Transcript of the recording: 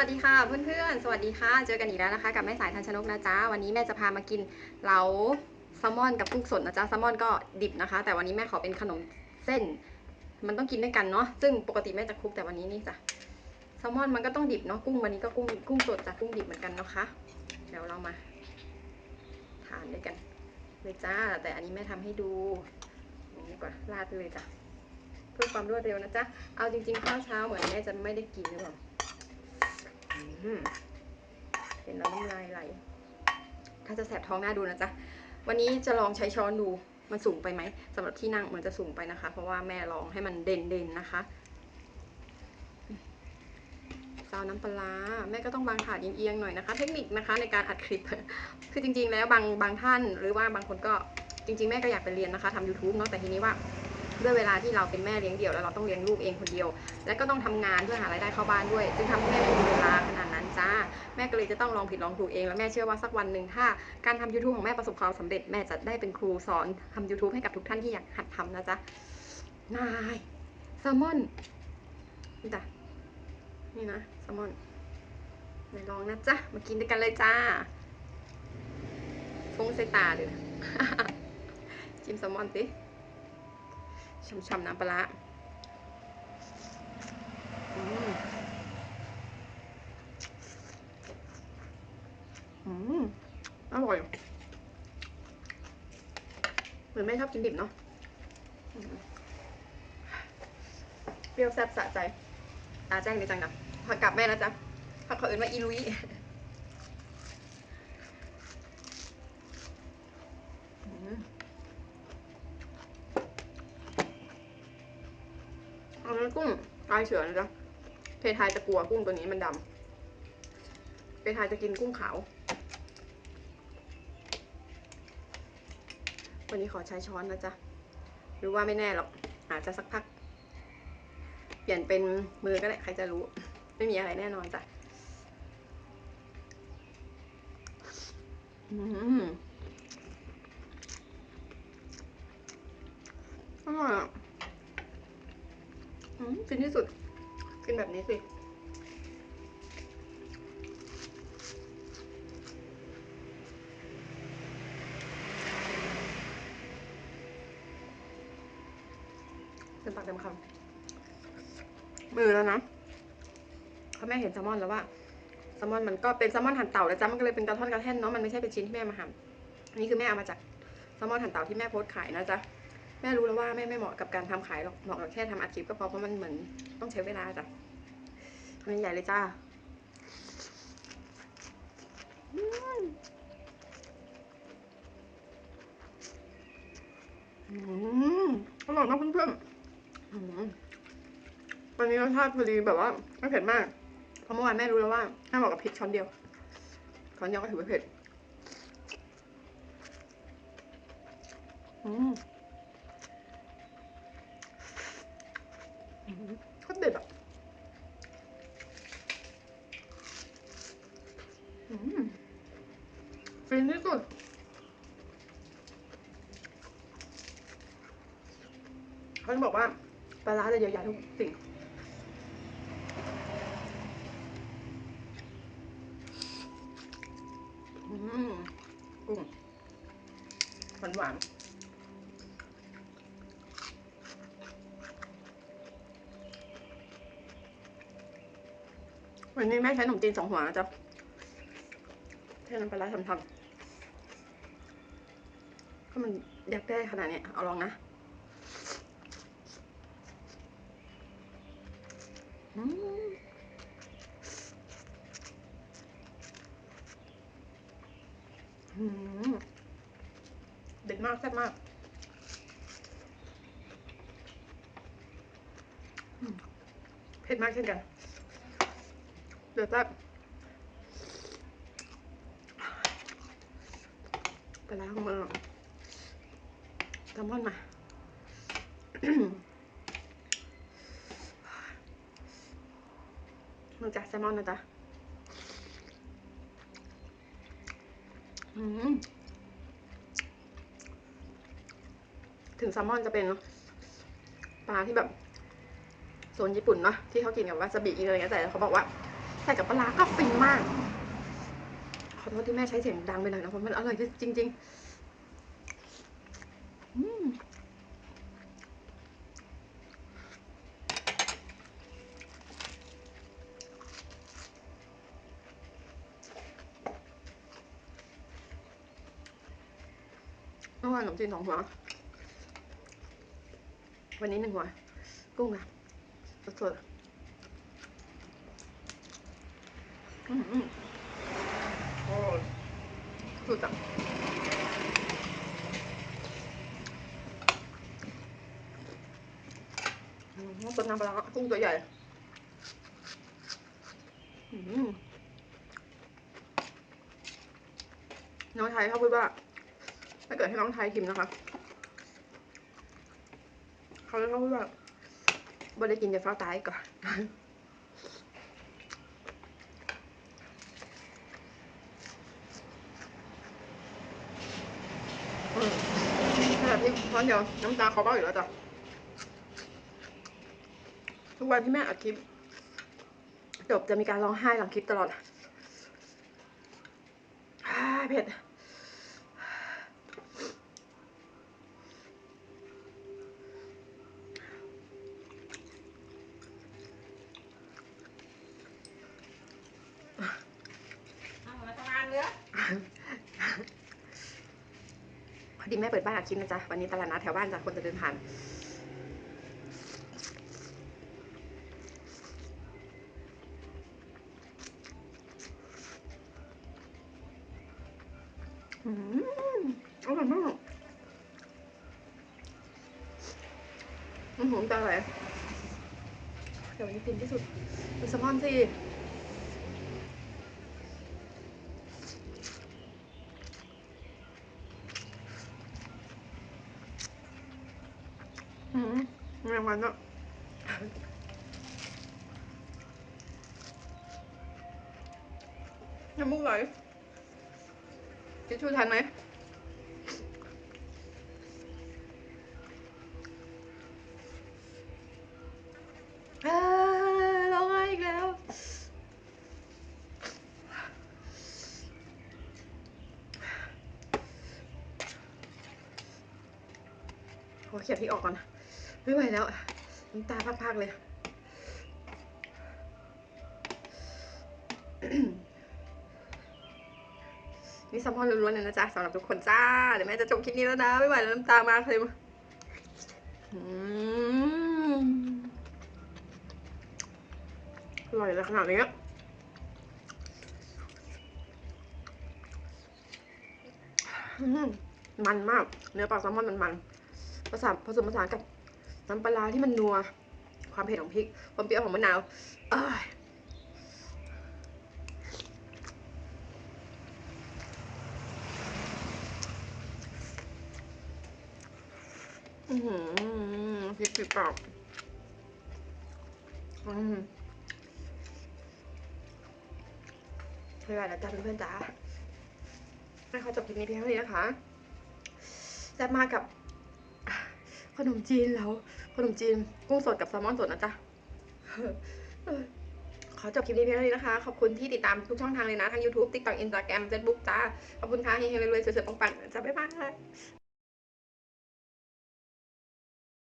วัสดีค่ะเพื่อนๆ สวัสดีค่ะ เจอกันอีกแล้วนะคะ กับแม่สายทันชนกนะจ๊ะ วันนี้แม่จะพามากินเหลาแซลมอนกับกุ้งสดนะจ๊ะแซลมอนก็ดิบนะคะ แต่วันนี้แม่ขอเป็นขนมเส้น มันต้องกินด้วยกันเนาะ ซึ่งปกติแม่จะคลุกแต่วันนี้นี่จ้ะแซลมอนมันก็ต้องดิบเนาะ กุ้งวันนี้ก็กุ้งกุ้งสดจ้ะกุ้งดิบเหมือนกันนะคะ เดี๋ยวเรามาทานด้วยกันเลยจ้า แต่อันนี้แม่ทำให้ดูนี้ดีกว่าราดเลยจ้ะ เพื่อความรวดเร็วนะจ๊ะ เอาจริงๆข้าวเช้าเหมือนแม่จะไม่ได้กินหรือเปล่า เห็นแล้วน้ำลายไหล ถ้าจะแสบท้องหน้าดูนะจ๊ะ วันนี้จะลองใช้ช้อนดู มันสูงไปไหมสำหรับที่นั่งเหมือนจะสูงไปนะคะ เพราะว่าแม่ลองให้มันเด่นๆนนะคะซาวน้ำปลาแม่ก็ต้องวางถาดเอียงๆหน่อยนะคะ เทคนิคนะคะในการอัดคลิป คือจริง ๆ แล้วบางบางท่านหรือว่าบางคนก็จริง ๆ แม่ก็อยากไปเรียนนะคะทำ YouTube เนาะแต่ทีนี้ว่า ด้วยเวลาที่เราเป็นแม่เลี้ยงเดี่ยวแล้วเราต้องเลี้ยงลูกเองคนเดียว และก็ต้องทำงานเพื่อหารายได้เข้าบ้านด้วย จึงทำให้แม่ไม่มีเวลาขนาดนั้นจ้า แม่ก็เลยจะต้องลองผิดลองถูกเองแล้วแม่เชื่อว่าสักวันหนึ่งถ้า การทำ YouTube ของแม่ประสบความสำเร็จแม่จะได้เป็นครูสอนทำ YouTube ให้กับทุกท่านที่อยากหัดทำนะจ๊ะนายแซลมอนนี่จ้ะนี่นะแซลมอนไหนลองนะจ๊ะมากินด้วยกันเลยจ้าฟงใส่ตาเลยนะ จิ้มแซลมอนสิ ช่ำๆน้ำปลาร้าอืมอืมอร่อย เหมือนแม่ชอบกินดิบเนาะเปรี้ยวแซ่บสะใจอาแจ้งดีจังนะผักลับแม่นะจ๊ะผักเขาอื่นว่าอีลุยอืม อันนั้น กุ้งลายเสือนะจ๊ะเพทายจะกลัวกุ้งตัวนี้มันดำเพทายจะกินกุ้งขาววันนี้ขอใช้ช้อนนะจ๊ะหรือว่าไม่แน่หรอกอาจจะสักพัก เปลี่ยนเป็นมือก็ได้ใครจะรู้ ไม่มีอะไรแน่นอนจ้ะอืมอร่อยอะ ฟินที่สุด กินแบบนี้สิ เต็มปากเต็มคำมือแล้วนะเขาะแม่เห็นแซลมอนแล้วว่าแซลมอนมันก็เป็นแซลมอนหั่นเต่าแล้วจ้ะมันก็เลยเป็นกระท่อนกระแท่นเนาะ มันไม่ใช่เป็นชิ้นที่แม่มาหั่นอันนี้คือแม่เอามาจากแซลมอนหั่นเต่าที่แม่โพสต์ขายนะจ๊ะ แม่รู้แล้วว่าแม่ไม่เหมาะกับการทำขายหรอกเหมาะกับแค่ทำอาชีพก็พอเพราะมันเหมือนต้องใช้เวลาจ้ะทำใหญ่เลยจ้าอืมอืมอร่อยมากเพื่อนๆวันนี้รสชาติพอดีแบบว่าไม่เผ็ดมาก เพราะเมื่อวานแม่รู้แล้วว่าแม่บอกกับพริกช้อนเดียว ช้อนเดียวก็ถือว่าเผ็ด อืม โคตรเด็ดอะอืมฟินที่สุด เขาจะบอกว่าปลาร้าจะเยียวยาทุกสิ่งอืมกุ้งหวานหวานๆวันนี้แม่ใช้ขนมจีนสองหัวนะจ๊ะแค่น้ำปลาร้าทำทำถ้ามันอยากได้ขนาดนี้เอาลองนะอืมอืม เด็ดมากแซ่บมากเผ็ดมากเช่นกันเดือดแซ่บไปล้างมือแซลมอนมา มือจากแซลมอนนะจ๊ะอืมถึงแซลมอนจะเป็นปลาที่แบบโซนญี่ปุ่นเนาะที่เขากินกับวาซาบิอะไรเงี้ยแต่เขาบอกว่าใส่กับปลาก็ฟินมาก ขอโทษที่แม่ใช้เสียงดังไปหน่อยนะเพราะมันอร่อยจริงๆอืม เมื่อวานขนมจีนสองหัว วันนี้หนึ่งหัว กุ้งอะสดๆอืมอืมโอ้สุดอะอืมต้นน้ำปลาร้ากุ้งตัวใหญ่อืมน้องไทยเขาพูดว่า ถ้าเกิดให้น้องไทยชิมนะคะ เขาจะพูดว่าบ่ได้กินจะฟ้าตายก่อนอืมขนาดที่ตอเดียวน้ำตาเขาเบ้าอยู่แล้วจ้ะ ทุกวันที่แม่อัดคลิปจบจะมีการร้องไห้หลังคลิปตลอดอ่าเผ็ด เอามาทำงานเรือ ดีแม่เปิดบ้านอัดคลิปนะจ๊ะวันนี้ตลาดนัดแถวบ้านจ้ะคนจะเดินผ่านอืมอร่อยมากมันหอมตาไหลเดี๋ยววันนี้ฟินที่สุดดูแซลมอนสิอืมแมันอะน้ำมูกไหลทิชชู่ทันไหมอ่าร้องไห้อีกแล้ว โอเคพี่ออกก่อนนะ ไม่ไหวแล้วน้ำตาพักๆเลยนี่ซัมพอนล้วนๆเลยนะจ๊ะสำหรับทุกคนจ้า เดี๋ยวแม่จะจบคลิปนี้แล้วนะ ไม่ไหวแล้วน้ำตามาเลยอืมอร่อยเลยขนาดนี้มมันมาก เนื้อปลาแซลมอนมันมันผสมผสมผสานกับ น้ำปลาที่มันนัว ความเผ็ดของพริก ความเปรี้ยวของมะนาวเอ้ยอือหือพริกปิดปากอืมไม่ไหวแล้วจ้าเพื่อนๆจ้าให้เขอจบคลิปนี้เพียงเท่านี้นะคะ จะมากับ ขนมจีนแล้ว ขนมจีนกุ้งสดกับแซลมอนสดนะจ๊ะขอจบคลิปนี้เพียงเท่านี้นะคะ ขอบคุณที่ติดตามทุกช่องทางเลยนะ ทั้ง YouTube TikTok Instagram Facebook จ้า ขอบคุณค่ะเฮงๆรวยๆสวยๆปังๆจ้าบ๊ายบาย